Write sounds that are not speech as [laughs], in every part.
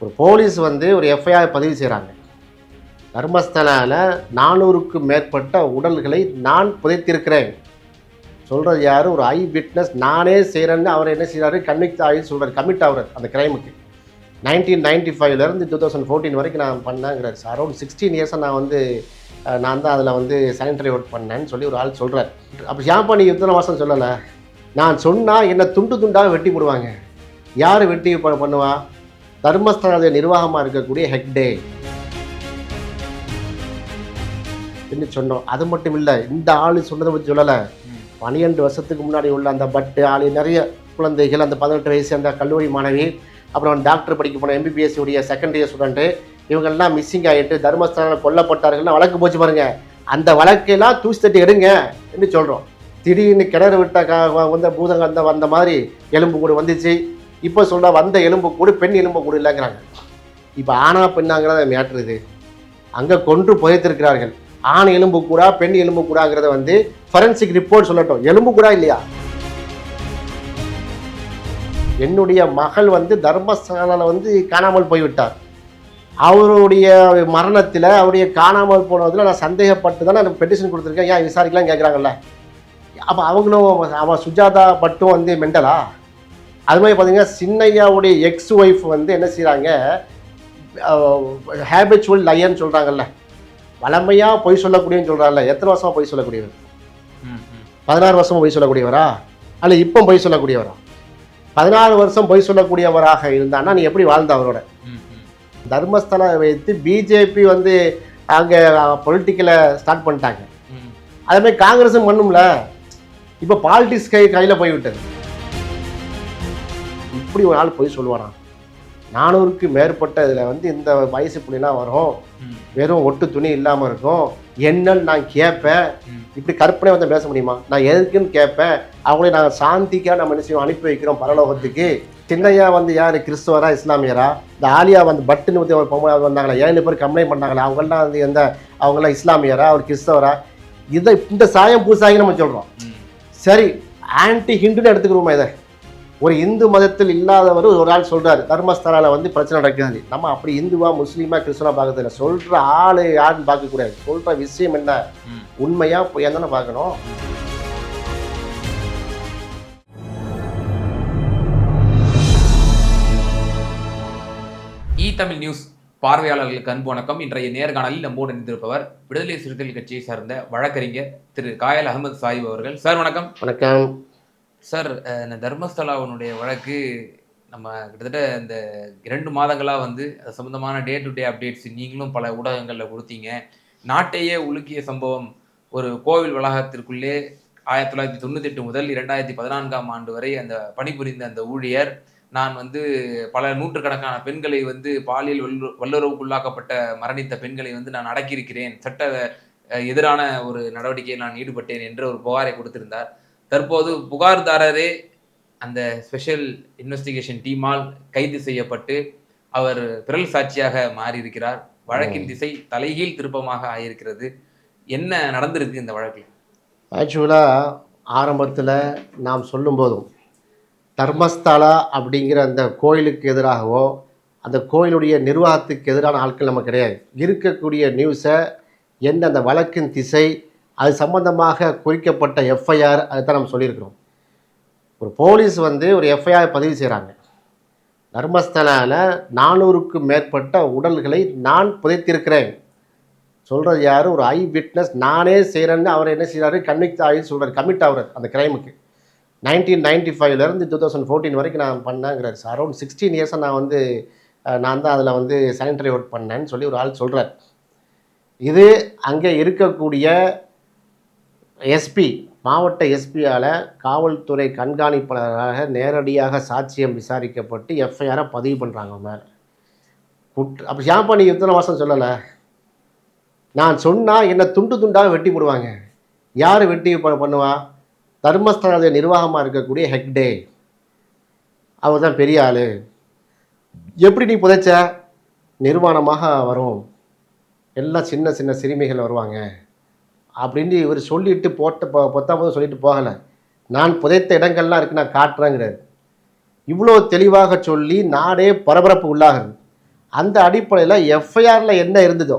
ஒரு போலீஸ் வந்து ஒரு எஃப்ஐஆர் பதிவு செய்கிறாங்க தர்மஸ்தலால நானூறுக்கும் மேற்பட்ட உடல்களை நான் புதைத்திருக்கிறேன். சொல்கிறது யார்? ஒரு ஐ விட்னஸ் நானே செய்கிறேன்னு அவர் என்ன செய்கிறாரு கன்விக்ட் ஆகி சொல்கிறார் கமிட் ஆகுறார் அந்த கிரைமுக்கு. நைன்டீன் நைன்டி ஃபைவ்லேருந்து டூ தௌசண்ட் ஃபோர்டீன் வரைக்கும் நான் பண்ணேங்கிறார். சார் அரௌண்ட் சிக்ஸ்டீன் இயர்ஸாக நான் வந்து நான் தான் அதில் வந்து சானிடரி ஒர்க் பண்ணேன்னு சொல்லி ஒரு ஆள் சொல்கிறார் அப்போ ஏன் நீ இத்தனை வருஷம் சொல்லலை? நான் சொன்னால் என்னை துண்டு துண்டாக வெட்டி போடுவாங்க. யார் வெட்டி ப- பண்ணுவா? தர்மஸ்தலத்தை நிர்வாகமாக இருக்கக்கூடிய ஹெக்டே. அப்படின்னு சொன்னோம். அது மட்டும் இல்லை இந்த ஆள் சொன்னதை பற்றி சொல்லலை. பன்னிரெண்டு வருஷத்துக்கு முன்னாடி உள்ள அந்த பட்டு ஆள் நிறைய குழந்தைகள் அந்த பதினெட்டு வயசு அந்த கல்லூரி மாணவி அப்புறம் டாக்டர் படிக்க போன எம்பிபிஎஸ் உடைய செகண்ட் இயர் ஸ்டூடெண்ட்டு இவங்கெல்லாம் மிஸ்ஸிங் ஆகிட்டு தர்மஸ்தலால் கொல்லப்பட்டார்கள்னு வழக்கு போச்சு பாருங்க. அந்த வழக்கெல்லாம் தூசி தட்டி எடுங்க என்று சொல்கிறோம் திடீர்னு கிணறு விட்ட வந்த பூதங்கள் அந்த வந்த மாதிரி எலும்பு கூடு வந்துச்சு. இப்போ சொல்கிற வந்த எலும்பு கூடு பெண் எலும்பு கூடு இல்லைங்கிறாங்க. இப்போ ஆனா பெண்ணாங்கிறத மேட்ரு இது அங்கே கொன்று புதைத்திருக்கிறார்கள். ஆண் எலும்பு கூடா பெண் எலும்பு கூடாங்கிறத வந்து ஃபரன்சிக் ரிப்போர்ட் சொல்லட்டும். எலும்பு கூடா இல்லையா? என்னுடைய மகள் வந்து தர்மசாலாவில் வந்து காணாமல் போய்விட்டார். அவருடைய மரணத்தில் அவருடைய காணாமல் போனதில் நான் சந்தேகப்பட்டு தான் நான் பெட்டிஷன் கொடுத்துருக்கேன். ஏன் விசாரிக்கலாம் கேட்குறாங்கல்ல அப்போ அவங்களும் அவன் சுஜாதா பட்டும் வந்து மெண்டலா அது மாதிரி பார்த்தீங்கன்னா சின்னையாவுடைய எக்ஸ் ஒய்ஃப் வந்து என்ன செய்கிறாங்க ஹேபிச்சுவல் லயன்னு சொல்கிறாங்கல்ல வளமையாக பொய் சொல்லக்கூடியன்னு சொல்கிறாங்கல்ல எத்தனை வருஷமா பொய் சொல்லக்கூடியவர். பதினாறு வருஷம் பொய் சொல்லக்கூடியவரா? அல்ல இப்போ பொய் சொல்லக்கூடியவரா? பதினாறு வருஷம் பொய் சொல்லக்கூடியவராக இருந்தான்னா நீ எப்படி வாழ்ந்த அவரோட. தர்மஸ்தலம் வைத்து பிஜேபி வந்து அங்கே பொலிட்டிக்கலை ஸ்டார்ட் பண்ணிட்டாங்க. ம். அதே மாதிரி காங்கிரஸும் பண்ணும்ல. இப்போ பாலிடிக்ஸ் கை கையில் போய்விட்டது. இப்படி ஒரு ஆள் பொய் சொல்லுவானா நானூறுக்கு மேற்பட்ட இதில் வந்து இந்த வயசு புள்ளிலாம் வரும். வெறும் ஒட்டு துணி இல்லாமல் இருக்கும். என்னன்னு நான் கேட்பேன். இப்படி கற்பனை வந்து பேச முடியுமா? நான் எதுக்குன்னு கேட்பேன் அவங்களே நாங்கள் சாந்திக்காக நம்ம என்ன செய்வோம்? அனுப்பி வைக்கிறோம் பரலோகத்துக்கு. சின்னையா வந்து யார்? கிறிஸ்துவரா இஸ்லாமியரா? இந்த ஆலியா வந்து பட்டுன்னு ஊற்றி ஒரு பொம்மை வந்தாங்களா? ஏழு பேர் கம்ப்ளைண்ட் பண்ணாங்களா? அவங்கெல்லாம் வந்து எந்த அவங்கெல்லாம் இஸ்லாமியரா? அவர் கிறிஸ்தவரா? இதை இந்த சாயம் பூசாகி நம்ம சொல்கிறோம். சரி ஆன்டி ஹிந்துன்னு எடுத்துக்கிறோமா இதை? ஒரு இந்து மதத்தில் இல்லாதவர் ஒரு ஆள் சொல்றாரு தர்மஸ்தலால வந்து பிரச்சனை நடக்குது. நம்ம அப்படி இந்துவா முஸ்லீமா கிறிஸ்தவனா பார்க்கறது இல்லை சொல்ற ஆளு யாருன்னு பார்க்கக்கூடாது சொல்ற விஷயம் என்ன? ம். உண்மையா பொய்யா தானே பார்க்கணும். இ தமிழ் நியூஸ் பார்வையாளர்களுக்கு அன்பு வணக்கம். இன்றைய நேர்காணலில் நம்மோடு இணைந்திருப்பவர் விடுதலை சிறுத்தைகள் கட்சியை சார்ந்த வழக்கறிஞர் திரு காயல் அகமது சாஹிப் அவர்கள். சார் வணக்கம். வணக்கம். சார் இந்த தர்மஸ்தலாவினுடைய வழக்கு நம்ம கிட்டத்தட்ட இந்த இரண்டு மாதங்களாக வந்து அது சம்மந்தமான டே டு டே அப்டேட்ஸ் நீங்களும் பல ஊடகங்களில் கொடுத்தீங்க. நாட்டையே உலுக்கிய சம்பவம் ஒரு கோவில் வளாகத்திற்குள்ளே ஆயிரத்தி தொள்ளாயிரத்தி தொண்ணூத்தி எட்டு முதல் இரண்டாயிரத்தி பதினான்காம் ஆண்டு வரை அந்த பணிபுரிந்த அந்த ஊழியர் நான் வந்து பல நூற்றுக்கணக்கான பெண்களை வந்து பாலியல் வல்லு வல்லுறவுக்குள்ளாக்கப்பட்ட மரணித்த பெண்களை வந்து நான் அடக்கியிருக்கிறேன். சட்ட எதிரான ஒரு பிநடவடிக்கையில் நான் ஈடுபட்டேன் என்று ஒரு புகாரை கொடுத்திருந்தார். தற்போது புகார்தாரரே அந்த ஸ்பெஷல் இன்வெஸ்டிகேஷன் டீமால் கைது செய்யப்பட்டு அவர் பிறல் சாட்சியாக மாறியிருக்கிறார். வழக்கின் திசை தலைகீழ் திருப்பமாக ஆகியிருக்கிறது என்ன நடந்திருக்கு இந்த வழக்கில்? ஆக்சுவலாக ஆரம்பத்தில் நாம் சொல்லும்போதும் தர்மஸ்தலா அப்படிங்கிற அந்த கோயிலுக்கு எதிராகவோ அந்த கோயிலுடைய நிர்வாகத்துக்கு எதிரான ஆட்கள் நம்ம கிடையாது. இருக்கக்கூடிய நியூஸை என்ன அந்த வழக்கின் திசை அது சம்பந்தமாக குறிக்கப்பட்ட எஃப்ஐஆர் அதை தான் நம்ம சொல்லியிருக்கிறோம். ஒரு போலீஸ் வந்து ஒரு எஃப்ஐஆர் பதிவு செய்கிறாங்க தர்மஸ்தலால் நானூறுக்கும் மேற்பட்ட உடல்களை நான் புதைத்திருக்கிறேன். சொல்கிறது யார்? ஒரு ஐ விட்னஸ் நானே செய்கிறேன்னு அவர் என்ன செய்கிறாரு கன்விக்ட் ஆகி சொல்கிறார் கமிட் ஆகுறார் அந்த கிரைமுக்கு. நைன்டீன் நைன்டி ஃபைவ்லேருந்து டூ தௌசண்ட் ஃபோர்டீன் வரைக்கும் நான் பண்ணாங்கிறார். சார் அரௌண்ட் சிக்ஸ்டீன் இயர்ஸாக நான் வந்து நான் தான் அதில் வந்து சானிட்டரி ஒர்க் பண்ணேன்னு சொல்லி ஒரு ஆள் சொல்கிறார் இது அங்கே இருக்கக்கூடிய எஸ்பி மாவட்ட எஸ்பியால் காவல்துறை கண்காணிப்பாளராக நேரடியாக சாட்சியம் விசாரிக்கப்பட்டு எஃப்ஐஆரை பதிவு பண்ணுறாங்க மேலே. குற்ற அப்போ ஏன்ப்பா நீ இத்தனை வருஷம் சொல்லலை? நான் சொன்னால் என்னை துண்டு துண்டாக வெட்டி போடுவாங்க. யார் வெட்டி ப- பண்ணுவா? தர்மஸ்தல நிர்வாகமாக இருக்கக்கூடிய ஹெக்டே. அவர் தான் பெரிய ஆள். எப்படி நீ புதைச்ச? நிர்வாணமாக வரும். எல்லாம் சின்ன சின்ன சிறுமிகள் வருவாங்க. அப்படின்னு இவர் சொல்லிட்டு போட்ட பொ பொத்தாமதும் சொல்லிட்டு போகலை. நான் புதைத்த இடங்கள்லாம் இருக்கு நான் காட்டுறேங்கிறார். இவ்வளோ தெளிவாக சொல்லி நாடே பரபரப்பு உள்ளாகிறது. அந்த அடிப்படையில் எஃப்ஐஆரில் என்ன இருந்ததோ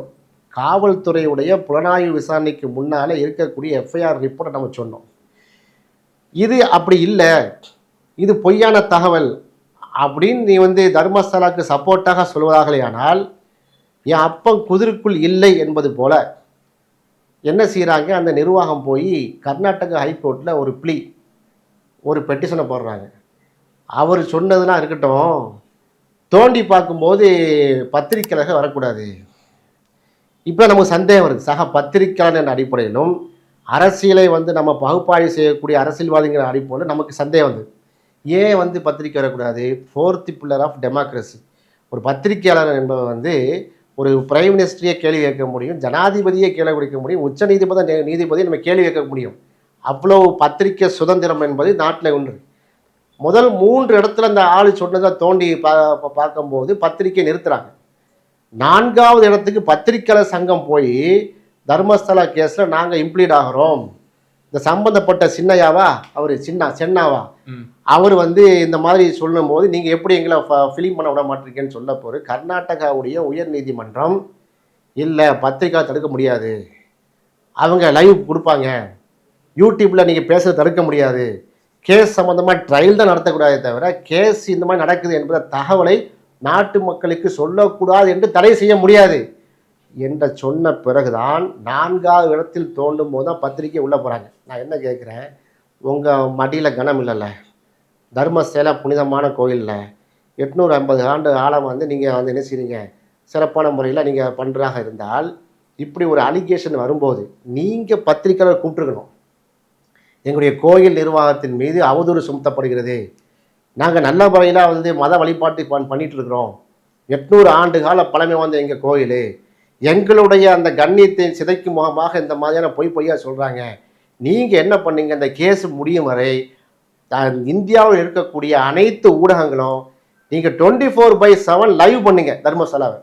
காவல்துறையுடைய புலனாய்வு விசாரணைக்கு முன்னால் இருக்கக்கூடிய எஃப்ஐஆர் ரிப்போர்ட்டை நம்ம சொன்னோம். இது அப்படி இல்லை. இது பொய்யான தகவல் அப்படின்னு நீ வந்து தர்மஸ்தலாவுக்கு சப்போர்ட்டாக சொல்வதாகலையானால் என் அப்பன் குதிருக்குள் இல்லை என்பது போல என்ன செய்கிறாங்க அந்த நிர்வாகம் போய் கர்நாடக ஹைகோர்ட்டில் ஒரு ப்ளீ ஒரு பெட்டிஷனை போடுறாங்க. அவர் சொன்னதுலாம் இருக்கட்டும் தோண்டி பார்க்கும்போது பத்திரிக்கையாளர்கள் வரக்கூடாது. இப்போ நமக்கு சந்தேகம் வருது. சக பத்திரிக்கையாளர் என்ற அடிப்படையிலும் அரசியலை வந்து நம்ம பகுப்பாய்வு செய்யக்கூடிய அரசியல்வாதிங்கிற அடிப்படையில் நமக்கு சந்தேகம் வந்து ஏன் வந்து பத்திரிக்கை வரக்கூடாது? ஃபோர்த் பில்லர் ஆஃப் டெமோக்ரஸி ஒரு பத்திரிக்கையாளர் என்பவர் வந்து ஒரு பிரைம் மினிஸ்டரியே கேள்வி கேட்க முடியும் ஜனாதிபதியே கேள்வி கொடுக்க முடியும் உச்ச நீதிபதி நீதிபதியை நம்ம கேள்வி கேட்க முடியும். அவ்வளோ பத்திரிக்கை சுதந்திரம் என்பது நாட்டில் ஒன்று. முதல் மூன்று இடத்துல அந்த ஆள் சொன்னதை தோண்டி பா பார்க்கும்போது பத்திரிக்கை நிறுத்துறாங்க. நான்காவது இடத்துக்கு பத்திரிக்கையாளர் சங்கம் போய் தர்மஸ்தலா கேஸில் நாங்கள் இம்ப்ளீட் ஆகிறோம். இந்த சம்பந்தப்பட்ட சின்னையாவா? அவர் சின்னா சென்னாவா? ம். அவர் வந்து இந்த மாதிரி சொல்லும்போது நீங்கள் எப்படி எங்களை ஃபிலிம் பண்ண விட மாட்டிருக்கேன்னு சொல்ல போகிற கர்நாடகாவுடைய உயர் நீதிமன்றம் இல்லை பத்திரிக்கை தடுக்க முடியாது. அவங்க லைவ் கொடுப்பாங்க. யூடியூப்பில் நீங்கள் பேச தடுக்க முடியாது. கேஸ் சம்மந்தமாக ட்ரையல் தான் நடத்தக்கூடாதே தவிர கேஸ் இந்த மாதிரி நடக்குது என்பத தகவலை நாட்டு மக்களுக்கு சொல்லக்கூடாது என்று தடை செய்ய முடியாது. என்ற சொன்ன பிறகுதான் நான்காவது இடத்தில் தோண்டும் போது தான் பத்திரிக்கை உள்ளே போகிறாங்க நான் என்ன கேட்குறேன் உங்கள் மடியில் கனம் இல்லைல்ல. தர்மசேல புனிதமான கோயிலில் எட்நூறு ஐம்பது ஆண்டு ஆழம் வந்து நீங்கள் வந்து என்ன செய்றீங்க? சிறப்பான முறையில் நீங்கள் பண்ணுறாக இருந்தால் இப்படி ஒரு அலிகேஷன் வரும்போது நீங்கள் பத்திரிக்கையாளர் கூப்பிட்டுருக்கணும் எங்களுடைய கோயில் நிர்வாகத்தின் மீது அவதூறு சுமத்தப்படுகிறது. நாங்கள் நல்ல முறையில் வந்து மத வழிபாட்டு பண் பண்ணிட்டு இருக்கிறோம் எட்நூறு ஆண்டு கால பழமை வந்த எங்கள் கோயில். எங்களுடைய அந்த கண்ணியத்தை சிதைக்கும் முகமாக இந்த மாதிரியான பொய் பொய்யா சொல்கிறாங்க நீங்கள் என்ன பண்ணீங்க? அந்த கேஸ் முடியும் வரை இந்தியாவில் இருக்கக்கூடிய அனைத்து ஊடகங்களும் நீங்கள் twenty four by seven live பண்ணுங்க தர்மசாலாவை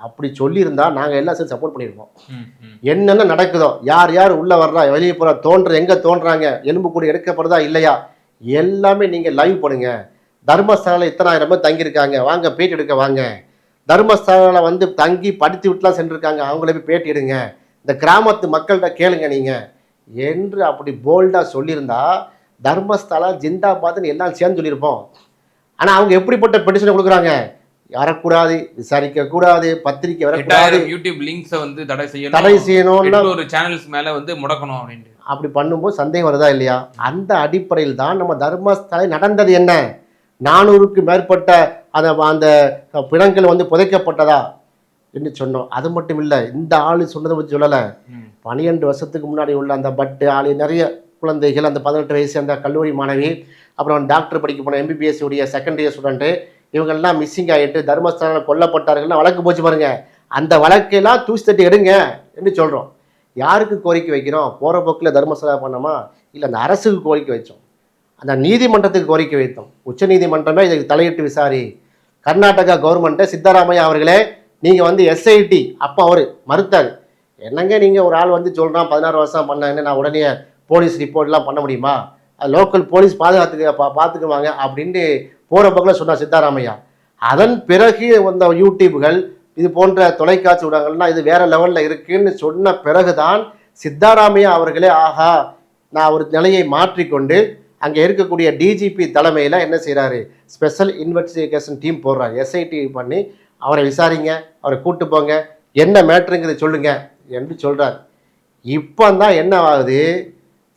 அப்படி சொல்லியிருந்தா நாங்கள் எல்லாம் சேர்ந்து சப்போர்ட் பண்ணியிருப்போம். என்னென்ன நடக்குதோ யார் யார் உள்ளே வர்றா வெளியே போகிறா தோன்ற எங்கே தோன்றாங்க எலும்பு கூட எடுக்கப்படுதா இல்லையா எல்லாமே நீங்கள் லைவ் பண்ணுங்க. தர்மஸ்தலாவில் இத்தனாயிரம் பேர் தங்கியிருக்காங்க வாங்க பேட்டி எடுக்க வாங்க. தர்மஸ்தலாவில் வந்து தங்கி படித்து விட்டுலாம் சென்றிருக்காங்க அவங்கள போய் பேட்டி எடுங்க. இந்த கிராமத்து மக்கள்கிட்ட கேளுங்க நீங்கள் என்று அப்படி போல்டாக சொல்லியிருந்தா தர்மஸ்தலா ஜிந்தாபாத்னு எல்லாம் சேர்ந்து சொல்லியிருப்போம். ஆனால் அவங்க எப்படிப்பட்ட பெட்டிஷனை கொடுக்குறாங்க? வரக்கூடாது விசாரிக்க கூடாது பத்திரிக்கை வரக்கூடாது. யூடியூப் லிங்க்ஸை வந்து தடை செய்யணும். தடை செய்யணும்னா ஒரு சேனல்ஸ் மேல வந்து முடக்கணும் அப்படின்ட்டு. அப்படி பண்ணும்போது சந்தேகம் வருதா இல்லையா? அந்த அடிப்படையில் தான் நம்ம தர்மஸ்தலை நடந்தது என்ன? நானூறுக்கு மேற்பட்ட அந்த அந்த பிணங்கள் வந்து புதைக்கப்பட்டதா என்று சொன்னோம். அது மட்டும் இல்லை இந்த ஆள் சொன்னதை பற்றி சொல்லலை. பன்னிரெண்டு வருஷத்துக்கு முன்னாடி உள்ள அந்த பட்டு ஆள் நிறைய குழந்தைகள் அந்த பதினெட்டு வயசு அந்த கல்லூரி மாணவி அப்புறம் டாக்டர் படிக்க போன எம்பிபிஎஸ் உடைய செகண்ட் இயர் ஸ்டூடெண்ட்டு இவங்கெல்லாம் மிஸ்ஸிங் ஆகிட்டு தர்மஸ்தலம் கொல்லப்பட்டார்கள்னு வழக்கு போச்சு பாருங்க. அந்த வழக்கெல்லாம் தூசி தட்டி எடுங்க என்று சொல்கிறோம் யாருக்கு கோரிக்கை வைக்கிறோம்? போகிற போக்கில் தர்மசலா பண்ணோமா இல்லை அந்த அரசுக்கு கோரிக்கை வைச்சோம். அந்த நீதிமன்றத்துக்கு கோரிக்கை வைத்தோம். உச்ச நீதிமன்றமே இதுக்கு தலையிட்டு விசாரி. கர்நாடகா கவர்மெண்ட்டை சித்தராமையா அவர்களே நீங்கள் வந்து எஸ்ஐடி அப்போ அவர் மறுத்தார். என்னங்க நீங்கள் ஒரு ஆள் வந்து சொல்கிறான் பதினாறு வருஷம் பண்ணாங்கன்னு நான் உடனே போலீஸ் ரிப்போர்ட்லாம் பண்ண முடியுமா? லோக்கல் போலீஸ் பாதுகாத்துக்க பா பார்த்துக்குவாங்க அப்படின்ட்டு போகிற பக்கம் சொன்னார் சித்தாராமையா. அதன் பிறகு வந்த யூடியூப்கள் இது போன்ற தொலைக்காட்சி ஊடகங்கள்லாம் இது வேறு லெவலில் இருக்குதுன்னு சொன்ன பிறகுதான் சித்தாராமையா அவர்களே ஆஹா நான் ஒரு நிலையை மாற்றிக்கொண்டு அங்கே இருக்கக்கூடிய டிஜிபி தலைமையில் என்ன செய்கிறாரு ஸ்பெஷல் இன்வெஸ்டிகேஷன் டீம் போடுறாரு. எஸ்ஐடி பண்ணி அவரை விசாரிங்க அவரை கூட்டு போங்க. என்ன மேட்ருங்கிறத சொல்லுங்கள் என்று சொல்கிறார் இப்போ தான் என்ன ஆகுது?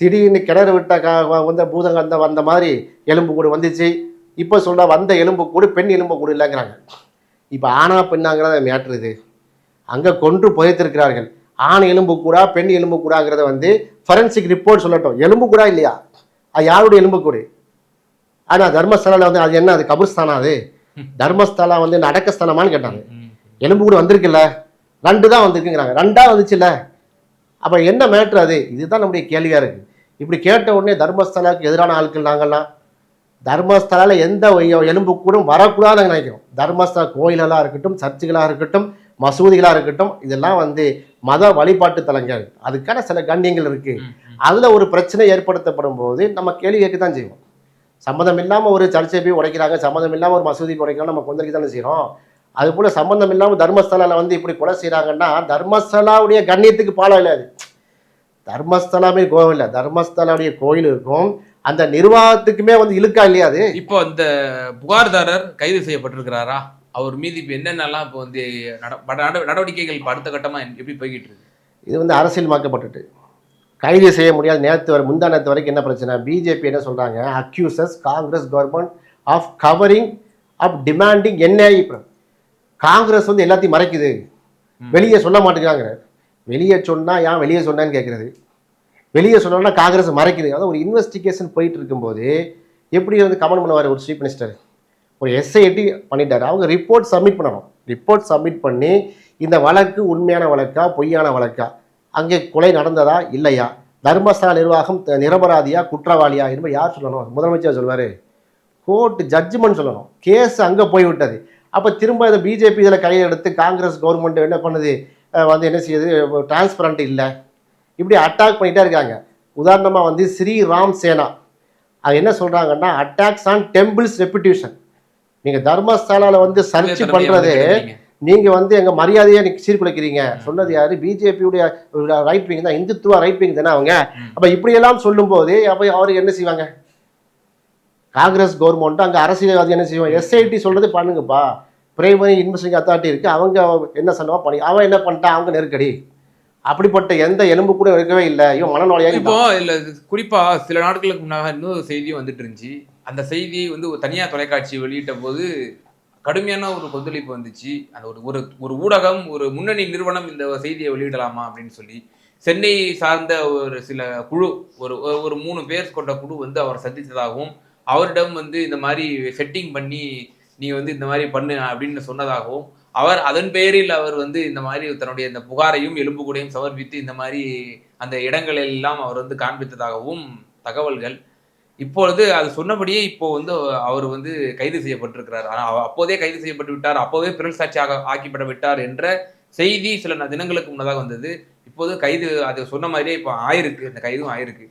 திடீர்னு கிணறு விட்ட கா வந்த பூதங்க அந்த வந்த மாதிரி எலும்பு கூடு வந்துச்சு. இப்போ சொல்ற வந்த எலும்பு கூடு பெண் எலும்பு கூடு இல்லைங்கிறாங்க. இப்போ ஆனா பெண்ணாங்கிறத மேட்ரு இது. அங்கே கொன்று புதைத்திருக்கிறார்கள். ஆண் எலும்பு கூடா பெண் எலும்பு கூடாங்கிறத வந்து ஃபரன்சிக் ரிப்போர்ட் சொல்லட்டும். எலும்பு கூடா இல்லையா? அது யாருடைய எலும்பு கூடு? ஆனால் தர்மஸ்தலாவில் வந்து அது என்ன? அது கபர்ஸ்தானா அது? தர்மஸ்தலா வந்து என்ன அடக்கஸ்தானமான்னு கேட்டாங்க. எலும்பு கூட வந்திருக்குல்ல? ரெண்டு தான் வந்திருக்குங்கிறாங்க. ரெண்டா வந்துச்சுல்ல? அப்போ என்ன மேட்ரு அது? இதுதான் நம்முடைய கேள்வியாக இருக்குது இப்படி கேட்ட உடனே தர்மஸ்தலாவுக்கு எதிரான ஆட்கள் நாங்கள்லாம் தர்மஸ்தலாவில் எந்த எலும்பு கூட வரக்கூடாதுன்னு நினைக்கிறோம். தர்மஸ்தல கோயிலெல்லாம் இருக்கட்டும் சர்ச்சுகளாக இருக்கட்டும் மசூதிகளாக இருக்கட்டும் இதெல்லாம் வந்து மத வழிபாட்டு தலங்கள். அதுக்கான சில கண்ணியங்கள் இருக்குது. அதில் ஒரு பிரச்சனை ஏற்படுத்தப்படும் போது நம்ம கேள்வி கேட்க தான் செய்வோம். சம்மதம் இல்லாமல் ஒரு சர்ச்சை போய் உடைக்கிறாங்க சம்மதம் இல்லாமல் ஒரு மசூதி உடைக்கிறாங்க நம்ம கொந்தளிக்க தானே செய்கிறோம் அதுபோல் சம்பந்தம் இல்லாமல் தர்மஸ்தலாவில் வந்து இப்படி கொலை செய்கிறாங்கன்னா தர்மஸ்தலாவுடைய கண்ணியத்துக்கு பாலம் இல்லை அது. தர்மஸ்தலாமே கோவில் இல்லை. தர்மஸ்தலாவுடைய கோயில் இருக்கும். அந்த நிர்வாகத்துக்குமே வந்து இழுக்கா இல்லையா அது? இப்போ அந்த புகார்தாரர் கைது செய்யப்பட்டிருக்கிறாரா? அவர் மீது இப்போ என்னென்னலாம் இப்போ வந்து நட- நட- நடவடிக்கைகள் இப்போ அடுத்த கட்டமா எப்படி போய்கிட்டு இருக்கு? இது வந்து அரசியல்மாக்கப்பட்டுட்டு. கைது செய்ய முடியாது. நேற்று வரை முந்தா நேற்று வரைக்கும் என்ன பிரச்சனை? பிஜேபி என்ன சொல்கிறாங்க accuses Congress government of covering of demanding NI Congress வந்து எல்லாத்தையும் மறைக்குது. வெளியே சொல்ல மாட்டேங்கிறாங்க. வெளியே சொன்னால் ஏன் வெளியே சொன்னேன்னு கேட்குறது வெளியே சொன்னோம்னா காங்கிரஸ் மறைக்குது. அதாவது ஒரு இன்வெஸ்டிகேஷன் போயிட்டு இருக்கும்போது எப்படி வந்து கமெண்ட் பண்ணுவார் ஒரு சீஃப் மினிஸ்டர் ஒரு எஸ்ஐடி பண்ணிட்டார். அவங்க ரிப்போர்ட் சப்மிட் பண்ணணும். ரிப்போர்ட் சப்மிட் பண்ணி இந்த வழக்கு உண்மையான வழக்கா பொய்யான வழக்கா? அங்கே கொலை நடந்ததா? இல்லையா? தர்மஸ்தல நிர்வாகம் நிரபராதியா குற்றவாளியா? என்பது யார் சொல்லணும்? முதலமைச்சர் சொல்வார் கோர்ட் ஜட்ஜ்மெண்ட் சொல்லணும். கேஸ் அங்கே போய்விட்டது. அப்போ திரும்ப இதை பிஜேபி இதில் கையில் எடுத்து காங்கிரஸ் கவர்மெண்ட் என்ன பண்ணுது? வந்து என்ன செய்யுது? டிரான்ஸ்பரண்ட் இல்லை. இப்படி அட்டாக் பண்ணிட்டே இருக்காங்க. உதாரணமாக வந்து ஸ்ரீராம் சேனா. அது என்ன சொல்கிறாங்கன்னா அட்டாக்ஸ் ஆன் டெம்பிள்ஸ் ரெப்புடேஷன் நீங்கள் தர்மஸ்தலாவில் வந்து சர்ச் பண்ணுறது. நீங்கள் வந்து எங்கள் மரியாதையை நீ சீர்குலைக்கிறீங்க. சொன்னது யார்? பிஜேபியுடைய ரைட் விங் தான். இந்துத்துவா ரைட் விங் தானே அவங்க. அப்போ இப்படியெல்லாம் சொல்லும்போது அப்போ அவருக்கு என்ன செய்வாங்க? காங்கிரஸ் கவர்மெண்ட் அங்கே அரசியல்வாதி என்ன செய்வாங்க? எஸ்ஐடி சொல்றது பண்ணுங்கப்பா. பிரைமரி இன்வெஸ்டிங் அத்தாரிட்டி இருக்கு. அவங்க என்ன சொன்னவா பண்ணி அவன் என்ன பண்ணிட்டான்? அவங்க நெருக்கடி. அப்படிப்பட்ட எந்த எலும்பு கூட இருக்கவே இல்லை. இவன் மனநோயாளி இப்போ இல்ல இது குறிப்பா சில நாட்களுக்கு முன்னாக இன்னொரு செய்தியும் வந்துட்டு இருந்துச்சு. அந்த செய்தி வந்து ஒரு தனியார் தொலைக்காட்சி வெளியிட்ட போது கடுமையான ஒரு கொந்தளிப்பு வந்துச்சு. அந்த ஒரு ஒரு ஒரு ஊடகம் ஒரு முன்னணி நிறுவனம் இந்த செய்தியை வெளியிடலாமா அப்படின்னு சொல்லி சென்னை சார்ந்த ஒரு சில குழு ஒரு ஒரு- ஒரு மூணு பேர் கொண்ட குழு வந்து அவர் சந்தித்ததாகவும் அவரிடம் வந்து இந்த மாதிரி செட்டிங் பண்ணி நீ வந்து இந்த மாதிரி பண்ணு அப்படின்னு சொன்னதாகவும் அவர் அதன் பெயரில் அவர் வந்து இந்த மாதிரி தன்னுடைய இந்த புகாரையும் எலும்புக்கூடையும் சமர்ப்பித்து இந்த மாதிரி அந்த இடங்களெல்லாம் அவர் வந்து காண்பித்ததாகவும் தகவல்கள். இப்பொழுது அது சொன்னபடியே இப்போ வந்து அவர் வந்து கைது செய்யப்பட்டிருக்கிறார். ஆனால் அப்போதே கைது செய்யப்பட்டு விட்டார். அப்போதே பிறல் சாட்சியாக ஆக்கிப்பட விட்டார் என்ற செய்தி சில தினங்களுக்கு முன்னதாக வந்தது. இப்போது கைது அது சொன்ன மாதிரியே இப்போ ஆயிருக்கு. இந்த கைதும் ஆயிருக்கு.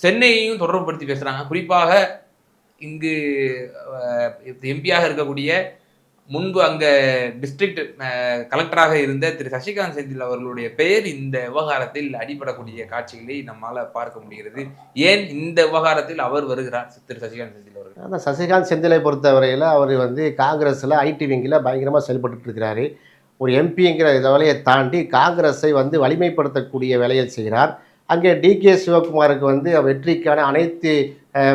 சென்னையையும் தொடர்புபடுத்தி பேசுகிறாங்க குறிப்பாக இங்கு எம்பியாக இருக்கக்கூடிய முன்பு அங்க டிஸ்ட்ரிக்ட் கலெக்டராக இருந்த திரு சசிகாந்த் செந்தில் அவர்களுடைய பெயர் இந்த விவகாரத்தில் அடிபடக்கூடிய காட்சிகளை நம்மால பார்க்க முடிகிறது. ஏன் இந்த விவகாரத்தில் அவர் வருகிறார் திரு சசிகாந்த் செந்தில் அவர்கள்? ஆனால் சசிகாந்த் செந்திலை பொறுத்தவரையில் அவர் வந்து காங்கிரஸில் ஐடி விங்கில் பயங்கரமாக செயல்பட்டு இருக்கிறாரு. ஒரு எம்பிங்கிற வேலையை தாண்டி காங்கிரஸை வந்து வலிமைப்படுத்தக்கூடிய வேலையை செய்கிறார். அங்கே டிகே சிவகுமாருக்கு வந்து வெற்றிக்கான அனைத்து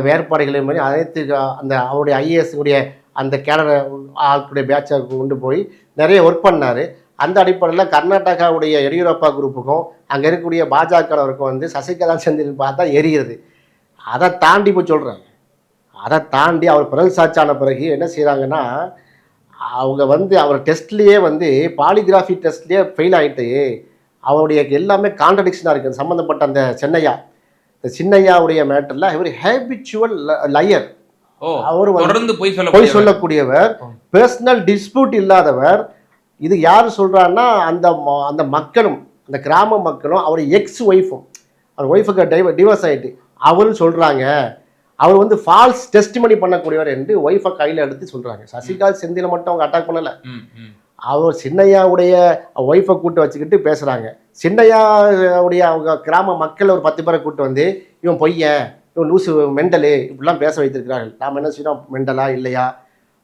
வேறுபாடுகளையும் பண்ணி அனைத்து அந்த அவருடைய ஐஏஎஸ்னுடைய அந்த கேடர ஆட்களுடைய பேட்சை கொண்டு போய் நிறைய ஒர்க் பண்ணார். அந்த அடிப்படையில் கர்நாடகாவுடைய எடியூரப்பா குரூப்புக்கும் அங்கே இருக்கக்கூடிய பாஜகவருக்கும் வந்து சசிகலா செந்தில் பார்த்தா எரிகிறது அதை தாண்டி இப்போ சொல்கிறேன் அதை தாண்டி அவர் பிறல் சாட்சான பிறகு என்ன செய்கிறாங்கன்னா அவங்க வந்து அவர் டெஸ்ட்லேயே வந்து பாலிகிராஃபி டெஸ்ட்லேயே ஃபெயில் ஆகிட்டு அவருடைய எல்லாமே கான்ட்ரடிக்ஷனாக இருக்குது சம்மந்தப்பட்ட அந்த சென்னையா? இந்த சின்னையாவுடைய மேட்டரில் இவர் ஹேபிச்சுவல் லயர் அவர் தொடர்ந்து போய் சொல்ல பொய் சொல்லக்கூடியவர். பர்சனல் டிஸ்பியூட் இல்லாதவர். இது யார் சொல்றாருன்னா அந்த அந்த மக்களும் அந்த கிராம மக்களும் அவர் எக்ஸ் ஒய்ஃபும் அவர் ஒய்ஃபுக்கு டைவ டிவோர்ஸ் ஆயிட்டு. அவரும் சொல்றாங்க. அவர் வந்து ஃபால்ஸ் டெஸ்டிமனி பண்ணக்கூடியவர் என்று ஒய்ஃபை கையில் எடுத்து சொல்றாங்க. சசிகாந்த் செந்தில மட்டும் அவங்க அட்டாக் பண்ணல. அவர் சின்னையாவுடைய ஒய்ஃபை கூட்டு வச்சுக்கிட்டு பேசுகிறாங்க சின்னையாவுடைய அவங்க கிராம மக்கள் ஒரு பத்து பேரை கூட்டு வந்து இவன் பொய்யன் இவன் லூசு மெண்டலு இப்படிலாம் பேச வைத்திருக்கிறார்கள். நாம் என்ன செய்யணும் மெண்டலா இல்லையா?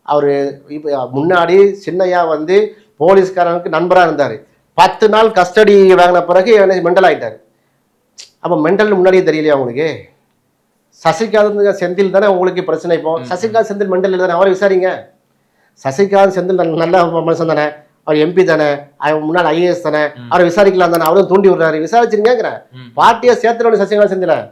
அவர் இப்போ முன்னாடி சின்னையா வந்து போலீஸ்காரனுக்கு நண்பராக இருந்தார். பத்து நாள் கஸ்டடி வாங்கின பிறகு என்ன மெண்டல் ஆயிட்டார் அப்போ மெண்டல் முன்னாடியே தெரியலையா உங்களுக்கு? சசிகாந்த் செந்தில் தானே உங்களுக்கு பிரச்சனை இப்போ. சசிகாந்த் செந்தில் மெண்டல் தானே? அவரை விசாரிங்க. சசிகாந்த் செந்தில் நல்ல- மனுஷன் தானே? அவர் எம்பி தானே? அவர் முன்னாள் ஐஏஎஸ் தானே. அவரை விசாரிக்கலாம் தானே? அவரும் தூண்டி விடுறாரு. விசாரிச்சிருங்கிறேன். பார்ட்டியை சேர்த்துடணும் சசிகாந்த் செந்தில.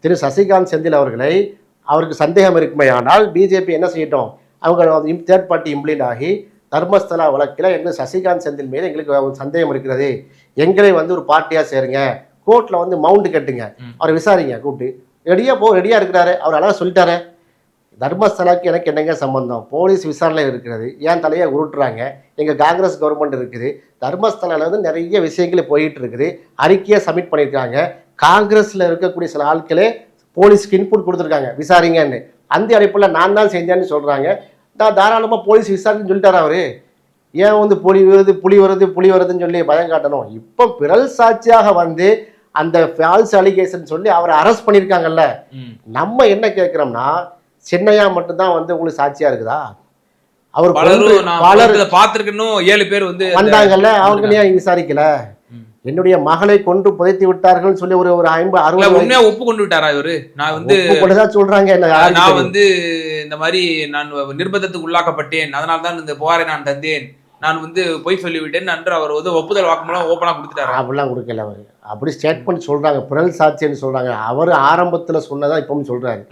திரு சசிகாந்த் செந்தில் அவர்களை அவருக்கு சந்தேகம் இருக்குமே ஆனால் பிஜேபி என்ன செய்யட்டும்? அவங்க தேர்ட் பார்ட்டி இம்ப்ளீட் ஆகி தர்மஸ்தலா வழக்கில் என்ன சசிகாந்த் செந்தில் மீது எங்களுக்கு ஒரு சந்தேகம் இருக்கிறது. எங்களை வந்து ஒரு பார்ட்டியாக சேருங்க. கோர்ட்டில் வந்து மவுண்ட் கட்டுங்க. அவரை விசாரிங்க கூப்பிட்டு. ரெடியாக போ ரெடியாக இருக்கிறாரு. அவர் அழகாக சொல்லிட்டாரு. தர்மஸ்தலாக்கு எனக்கு என்னங்க சம்பந்தம்? போலீஸ் விசாரணை இருக்கிறது. ஏன் தலையை உருட்டுறாங்க? எங்கள் காங்கிரஸ் கவர்மெண்ட் இருக்குது. தர்மஸ்தலால வந்து நிறைய விஷயங்கள் போயிட்டு இருக்குது. அறிக்கையை சப்மிட் பண்ணியிருக்காங்க. காங்கிரஸில் இருக்கக்கூடிய சில ஆட்களே போலீஸ்க்கு இன்புட் கொடுத்துருக்காங்க. விசாரிங்கன்னு. அந்த அடிப்பில் நான் தான் செஞ்சேன்னு சொல்கிறாங்க நான் தாராளமாக போலீஸ் விசாரின்னு சொல்லிட்டாரு அவரு? ஏன் வந்து புலி வருது புலி வருது புலி வருதுன்னு சொல்லி பயம் காட்டணும்? இப்போ பிறல் சாட்சியாக வந்து அந்த ஃபால்ஸ் அலிகேஷன் சொல்லி அவரை அரெஸ்ட் பண்ணியிருக்காங்கல்ல. நம்ம என்ன கேட்குறோம்னா சின்னையா மட்டும்தான் வந்து உங்களுக்கு சாட்சியா இருக்குதா? அவர் பலர் பார்த்திருக்கணும் ஏழு பேர் வந்து வந்தாங்கல்ல அவங்க ஏன் விசாரிக்கல. என்னுடைய மகளை கொண்டு புதைத்து விட்டார்கள்னு சொல்லி ஒரு ஒரு ஐம்பது அறுபது உண்மையா ஒப்பு கொண்டு விட்டாரா இவரு? நான் வந்து ஒப்புக்கொண்டுதான் சொல்றாங்க நான்? வந்து இந்த மாதிரி நான் நிர்பந்தத்துக்கு உள்ளாக்கப்பட்டேன். அதனால தான் இந்த புகாரை நான் தந்தேன். நான் வந்து பொய் சொல்லிவிட்டேன். என்று அவர் வந்து ஒப்புதல் வாக்குமூலம் ஓப்பனா கொடுத்துட்டாரு? அப்படிலாம் கொடுக்கல அவர். அப்படி ஸ்டேட்மெண்ட் சொல்றாங்க பிறல் சாட்சின்னு சொல்றாங்க. அவர் ஆரம்பத்துல சொன்னதா இப்பவும் சொல்றாரு.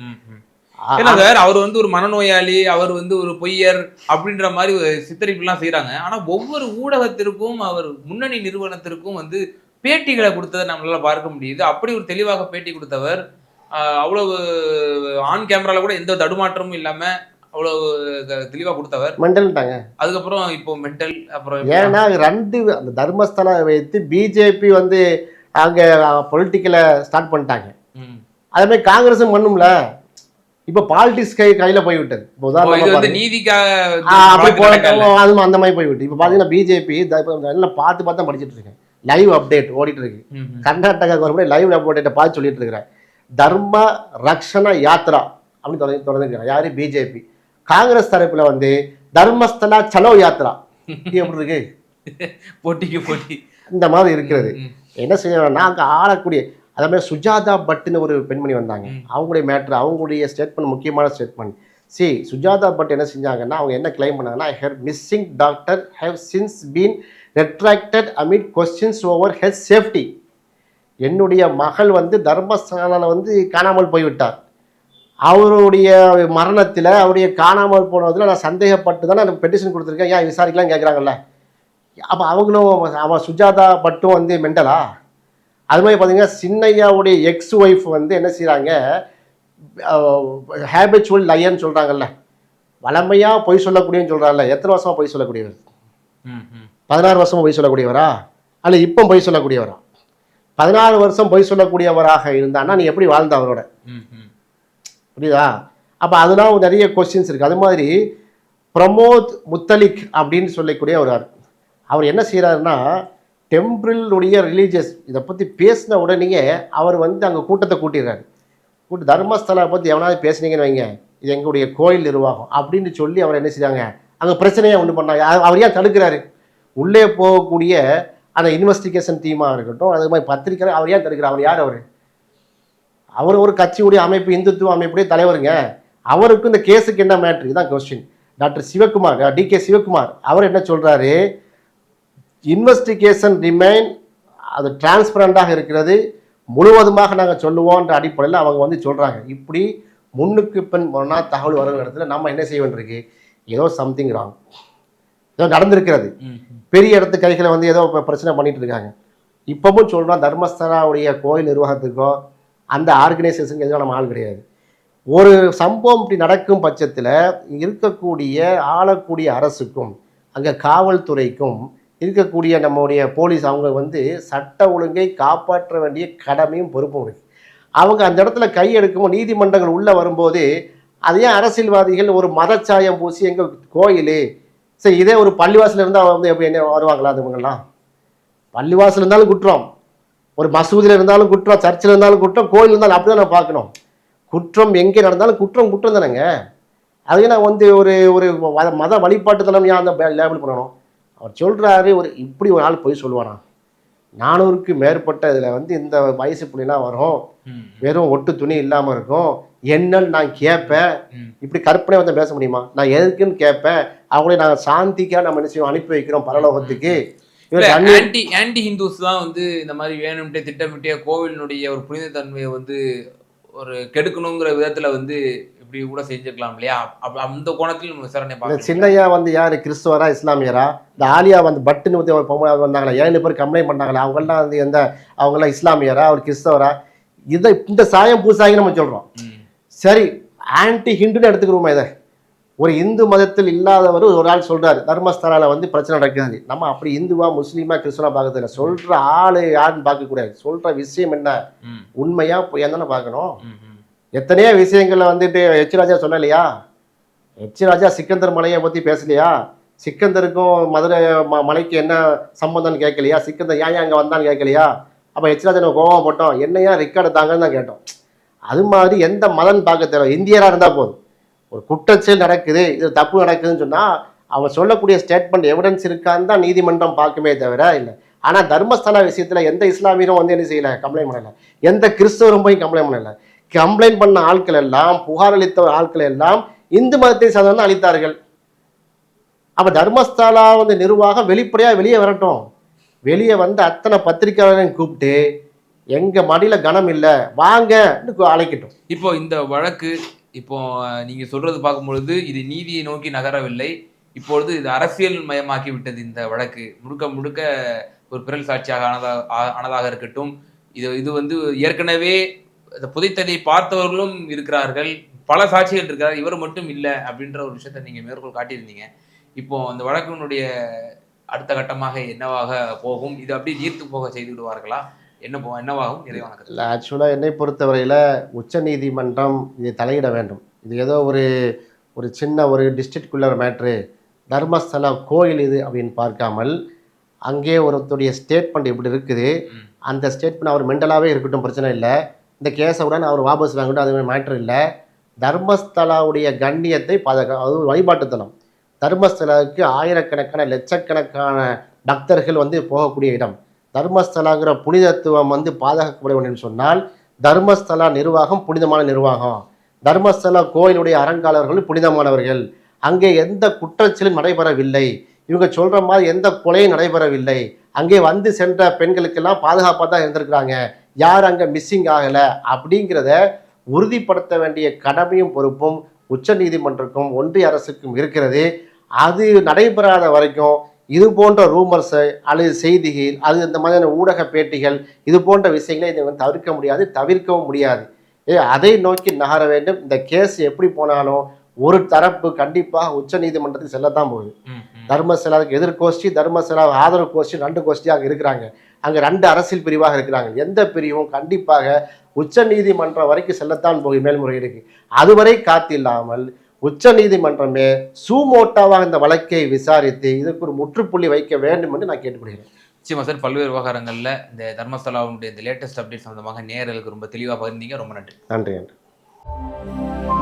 ஏன்னா சார்? அவர் வந்து ஒரு மனநோயாளி அவர் வந்து ஒரு பொய்யர் அப்படின்ற மாதிரி ஒரு சித்தரிப்புலாம் செய்றாங்க. ஆனா ஒவ்வொரு ஊடகத்திற்கும் அவர் முன்னணி நிறுவனத்திற்கும் வந்து பேட்டிகளை கொடுத்ததை நம்மளால பார்க்க முடியுது. அப்படி ஒரு தெளிவாக பேட்டி கொடுத்தவர் அவ்வளவு ஆன் கேமரால கூட எந்த தடுமாற்றமும் இல்லாம அவ்வளவு தெளிவா கொடுத்தவர். மெண்டல்ட்டாங்க அதுக்கப்புறம் இப்போ மென்டல் அப்புறம் ஏன்னா ரெண்டு அந்த தர்மஸ்தலா வைத்து பிஜேபி வந்து அங்க பொலிட்டிக்கலை ஸ்டார்ட் பண்ணிட்டாங்க. அதே மாதிரி காங்கிரஸும் பண்ணும்ல. இப்போ பாலிடிக்ஸ் கை கையில போய் விட்டது இப்போ உதாரணமா. அது அந்த மாதிரி போய் விட்டு இப்போ பார்த்தீங்கன்னா பிஜேபி நல்லா பார்த்து பார்த்து தான் படிச்சிட்டு இருக்கேன். லைவ் அப்டேட் ஓடிட்டு இருக்கு. கர்நாடகா கவர்மெண்ட் லைவ் அப்டேட்டை பார்த்து சொல்லிட்டு இருக்கிறேன். தர்ம ரக்ஷண யாத்ரா அப்படின்னு தொடர்ந்து தொடர்ந்துருக்கிறேன் யாரு? பிஜேபி காங்கிரஸ் தரப்புல வந்து தர்மஸ்தலா சலோ யாத்ரா எப்படி இருக்கு? [laughs] போட்டிக்கு போட்டி. இந்த மாதிரி இருக்கிறது. என்ன செய்யணும்னா அங்கே ஆளக்கூடிய அதே மாதிரி சுஜாதா பட்டுன்னு ஒரு பெண்மணி வந்தாங்க. அவங்களுடைய மேட்ரு அவங்களுடைய ஸ்டேட்மெண்ட் முக்கியமான ஸ்டேட்மெண்ட் சி சுஜாதா பட் என்ன செஞ்சாங்கன்னா அவங்க என்ன கிளைம் பண்ணாங்கன்னா her missing doctor have since been retracted amid questions over health safety என்னுடைய மகள் வந்து தர்மஸ்தலாவில் வந்து காணாமல் போய்விட்டார். அவருடைய மரணத்தில் அவருடைய காணாமல் போனதில் நான் சந்தேகப்பட்டு தான் நான் பெட்டிஷன் கொடுத்துருக்கேன். ஏன் விசாரிக்கலாம் கேட்குறாங்கல்ல அப்போ அவங்களும் அவன் சுஜாதா பட்டும் வந்து மெண்டலா? அது மாதிரி பார்த்தீங்கன்னா சின்னையாவுடைய எக்ஸ் ஒய்ஃப் வந்து என்ன செய்கிறாங்க ஹேபிச்சுவல் லயன்னு சொல்கிறாங்கல்ல வளமையாக பொய் சொல்லக்கூடியன்னு சொல்கிறாங்கல்ல எத்தனை வருஷமாக பொய் சொல்லக்கூடியவர். பதினாறு வருஷமா பொய் சொல்லக்கூடியவரா? அல்ல இப்போ பொய் சொல்லக்கூடியவரா? பதினாறு வருஷம் பொய் சொல்லக்கூடியவராக இருந்தான்னா நீ எப்படி வாழ்ந்த அவரோட. புரியுதா? அப்போ அதெல்லாம் நிறைய கொஸ்டின்ஸ் இருக்குது அது மாதிரி பிரமோத் முத்தலிக் அப்படின்னு சொல்லக்கூடிய ஒரு அவர் என்ன செய்கிறாருன்னா டெம்பிளுடைய ரிலீஜியஸ். இதை பற்றி பேசின உடனேயே அவர் வந்து அங்கே கூட்டத்தை கூட்டிடுறாரு. கூட்டு தர்மஸ்தலா பற்றி எவனாவது பேசுனீங்கன்னு வைங்க. இது எங்களுடைய கோயில் நிர்வாகம் அப்படின்னு சொல்லி அவர் என்ன செய்தாங்க அங்கே பிரச்சனையாக ஒன்று பண்ணாங்க. அவர் ஏன் தடுக்கிறாரு? உள்ளே போகக்கூடிய அந்த இன்வெஸ்டிகேஷன் டீமாக இருக்கட்டும் அது மாதிரி பத்திரிக்கை அவர் ஏன் தடுக்கிறார்? அவர் யார் அவர்? அவர் ஒரு கட்சியுடைய அமைப்பு இந்துத்துவ அமைப்புடைய தலைவருங்க. அவருக்கு இந்த கேஸுக்கு என்ன மேட்ரு இதுதான் question doctor Shivakumar D K Shivakumar அவர் என்ன சொல்கிறாரு இன்வெஸ்டிகேஷன் ரிமைன் அது டிரான்ஸ்பரண்டாக இருக்கிறது. முழுவதுமாக நாங்கள் சொல்லுவோன்ற அடிப்படையில் அவங்க வந்து சொல்கிறாங்க இப்படி முன்னுக்கு பின் போனா தகவல் வரும் இடத்துல நம்ம என்ன செய்ய வேண்டியிருக்கு? ஏதோ சம்திங் ராங் ஏதோ நடந்திருக்கிறது. பெரிய இடத்து கைகளை வந்து ஏதோ இப்ப பிரச்சனை பண்ணிட்டு இருக்காங்க. இப்பவும் சொல்றோம் தர்மஸ்தலாவுடைய கோயில் நிர்வாகத்துக்கோ அந்த ஆர்கனைசேஷனுக்கு எதுவும் நம்ம ஆள் கிடையாது. ஒரு சம்பவம் இப்படி நடக்கும் பட்சத்தில் இருக்கக்கூடிய ஆளக்கூடிய அரசுக்கும் அங்கே காவல்துறைக்கும் இருக்கக்கூடிய நம்முடைய போலீஸ் அவங்க வந்து சட்ட ஒழுங்கை காப்பாற்ற வேண்டிய கடமையும் பொறுப்பும் இருக்கு. அவங்க அந்த இடத்துல கை எடுக்கும் நீதிமன்றங்கள் உள்ளே வரும்போது அதையே அரசியல்வாதிகள் ஒரு மதச்சாயம் பூசி எங்கள் கோயில்? சரி இதே ஒரு பள்ளிவாசல் இருந்தால் வந்து எப்படி என்ன வருவாங்களா அதுவங்கெல்லாம் பள்ளிவாசல் இருந்தாலும் குற்றம். ஒரு மசூதியில் இருந்தாலும் குற்றம் சர்ச்சில் இருந்தாலும் குற்றம் கோயில் இருந்தாலும் அப்படி தான் நான் பார்க்கணும். குற்றம் எங்கே நடந்தாலும் குற்றம் குற்றம் தானேங்க. அதுக்கு நான் வந்து ஒரு ஒரு மத- மத வழிபாட்டு தலைமையாக ஏன் அந்த லேபிள் பண்ணணும் அவர் சொல்கிறாரு ஒரு இப்படி ஒரு ஆள் போய் சொல்லுவானா? நானூறுக்கு மேற்பட்ட இதில் வந்து இந்த வயசு புள்ளிலாம் வரும். வெறும் ஒட்டு துணி இல்லாமல் இருக்கும். என்னன்னு நான் கேட்பேன். இப்படி கற்பனை வந்து பேச முடியுமா? நான் எதுக்குன்னு கேட்பேன். அவங்களே நாங்கள் சாந்திக்காக நம்ம என்ன செய்வோம்? அனுப்பி வைக்கிறோம் பரலோகத்துக்கு. ஆன்டி ஆன்டி ஹிந்துஸ் தான் வந்து இந்த மாதிரி வேணும்ட்டே திட்டமிட்டே கோவிலினுடைய ஒரு புனித தன்மையை வந்து ஒரு கெடுக்கணுங்கிற விதத்துல வந்து இப்படி கூட செஞ்சிருக்கலாம் இல்லையா? அந்த கோணத்தில் நம்ம விசாரணை பார்க்கலாம். சின்னையா வந்து யார்? கிறிஸ்துவரா இஸ்லாமியரா? இந்த ஆலியா வந்து பட்டுன்னு வந்து வந்தாங்களா? ஏழு பேர் கம்ப்ளைண்ட் பண்ணாங்களா? அவங்கெல்லாம் வந்து எந்த அவங்கெல்லாம் இஸ்லாமியரா? அவர் கிறிஸ்தவரா? இதை இந்த சாயம் பூசாகி நம்ம சொல்கிறோம் சரி ஆன்டி ஹிந்துன்னு எடுத்துக்கிறோமா இதை. ஒரு இந்து மதத்தில் இல்லாதவர் ஒரு ஆள் சொல்றாரு தர்மஸ்தலால வந்து பிரச்சனை நடக்குது. நம்ம அப்படி இந்துவா முஸ்லீமா கிறிஸ்துவா பார்க்கறது இல்லை சொல்ற ஆளு யாருன்னு பார்க்கக்கூடாது சொல்ற விஷயம் என்ன? ம், உண்மையா பொய்யா தானே பார்க்கணும். எத்தனையோ விஷயங்களில் வந்துட்டு ஹெச் ராஜா சொல்லலையா? ஹெச் ராஜா சிக்கந்தர் மலையை பற்றி பேசலையா? சிக்கந்தருக்கும் மதுரை ம மலைக்கு என்ன சம்பந்தம்னு கேட்கலையா? சிக்கந்தர் ஏன் அங்கே வந்தான்னு கேட்கலையா? அப்போ எச்ராஜனை கோவம் போட்டோம் என்னையா ரெக்கார்டு தாங்கன்னு தான் கேட்டோம். அது மாதிரி எந்த மதன் பார்க்க தேவை? இந்தியராக இருந்தால் போதும். ஒரு குற்றச்செயல் நடக்குது இது தப்பு நடக்குதுன்னு சொன்னால் அவன் சொல்லக்கூடிய ஸ்டேட்மெண்ட் எவிடன்ஸ் இருக்கான்னு தான் நீதிமன்றம் பார்க்குமே தவிர இல்லை. ஆனால் தர்மஸ்தலா விஷயத்தில் எந்த இஸ்லாமியரும் வந்து என்ன செய்யலை? கம்ப்ளைண்ட் பண்ணலை. எந்த கிறிஸ்தவரும் போய் கம்ப்ளைண்ட் பண்ணலை. கம்ப்ளைண்ட் பண்ண ஆட்கள் எல்லாம் புகார் அளித்த ஆட்கள் எல்லாம் இந்து மதத்தை சார்ந்த அளித்தார்கள். அப்போ தர்மஸ்தாலா வந்து நிர்வாகம் வெளிப்படையாக வெளியே வரட்டும். வெளியே வந்து அத்தனை பத்திரிக்கையாளரையும் கூப்பிட்டு எங்கள் மடியில் கனம் இல்லை வாங்கன்னு அழைக்கட்டும். இப்போ இந்த வழக்கு இப்போ நீங்கள் நீங்க சொல்றது இது நீதியை நோக்கி நகரவில்லை. இப்பொழுது இது அரசியல் மயமாக்கி விட்டது இந்த வழக்கு. முழுக்க முழுக்க ஒரு பிறல் சாட்சியாக ஆனதாக ஆனதாக இருக்கட்டும். இது இது வந்து ஏற்கனவே இந்த புதைத்ததை பார்த்தவர்களும் இருக்கிறார்கள். பல சாட்சிகள் இருக்கிறார் இவர் மட்டும் இல்லை அப்படின்ற ஒரு விஷயத்தை நீங்க மேற்கோள் காட்டியிருந்தீங்க. இப்போ அந்த வழக்கினுடைய அடுத்த கட்டமாக என்னவாக போகும்? இது அப்படியே நீர்த்து போக செய்து விடுவார்களா? என்ன போ என்னவாகும்? இறைவனுக்கு இல்லை ஆக்சுவலாக என்னை பொறுத்தவரையில் உச்சநீதிமன்றம் இதை தலையிட வேண்டும். இது ஏதோ ஒரு ஒரு சின்ன ஒரு டிஸ்ட்ரிக்ட்குள்ளர் மேட்ரு தர்மஸ்தலா கோயில் இது அப்படின்னு பார்க்காமல் அங்கே ஒருத்தருடைய ஸ்டேட்மெண்ட் இப்படி இருக்குது. அந்த ஸ்டேட்மெண்ட் அவர் மெண்டலாகவே இருக்கட்டும் பிரச்சனை இல்லை. இந்த கேஸை உடனே அவர் வாபஸ் வாங்கிட்டு அது மேட்ரு இல்லை. தர்மஸ்தலாவுடைய கண்ணியத்தை பாதுகா அது ஒரு வழிபாட்டுத்தலம். தர்மஸ்தலாவுக்கு ஆயிரக்கணக்கான லட்சக்கணக்கான பக்தர்கள் வந்து போகக்கூடிய இடம். தர்மஸ்தலாங்கிற புனிதத்துவம் வந்து பாதுகாக்கப்பட வேண்டும் சொன்னால் தர்மஸ்தலா நிர்வாகம் புனிதமான நிர்வாகம். தர்மஸ்தலா கோயிலுடைய அறங்காலர்கள் புனிதமானவர்கள். அங்கே எந்த குற்றச்செயலும் நடைபெறவில்லை. இவங்க சொல்ற மாதிரி எந்த கொலையும் நடைபெறவில்லை. அங்கே வந்து சென்ற பெண்களுக்கெல்லாம் பாதுகாப்பாக தான் இருந்திருக்கிறாங்க. யார் அங்கே மிஸ்ஸிங் ஆகலை அப்படிங்கிறத உறுதிப்படுத்த வேண்டிய கடமையும் பொறுப்பும் உச்சநீதிமன்றக்கும் ஒன்றிய அரசுக்கும் இருக்கிறது. அது நடைபெறாத வரைக்கும் இது போன்ற ரூமர்ஸை அல்லது செய்திகள் அது இந்த மாதிரியான ஊடக பேட்டிகள் இது போன்ற விஷயங்களை இதை வந்து தவிர்க்க முடியாது தவிர்க்கவும் முடியாது. ஏ அதை நோக்கி நகர வேண்டும். இந்த கேஸ் எப்படி போனாலும் ஒரு தரப்பு கண்டிப்பாக உச்சநீதிமன்றத்துக்கு செல்லத்தான் போகுது. தர்மசலாவுக்கு எதிர் கோஷ்டி தர்மசலா ஆதரவு கோஷ்டி ரெண்டு கோஷ்டி அங்கே இருக்கிறாங்க. அங்கே ரெண்டு அரசியல் பிரிவாக இருக்கிறாங்க. எந்த பிரிவும் கண்டிப்பாக உச்ச நீதிமன்றம் வரைக்கும் செல்லத்தான் போகும் மேல்முறையீடுக்கு அதுவரை காத்தில்லாமல் உச்ச நீதிமன்றமே சூமோட்டாவாக இந்த வழக்கை விசாரித்து இதற்கு ஒரு முற்றுப்புள்ளி வைக்க வேண்டும் என்று நான் கேட்டுக்கொள்கிறேன். நிச்சயமா சார். பல்வேறு விவகாரங்கள்ல இந்த தர்மஸ்தலாவுடைய இந்த லேட்டஸ்ட் அப்டேட் சம்பந்தமாக நேயர்களுக்கு ரொம்ப தெளிவாக பகிர்ந்தீங்க. ரொம்ப நன்றி. நன்றி நன்றி.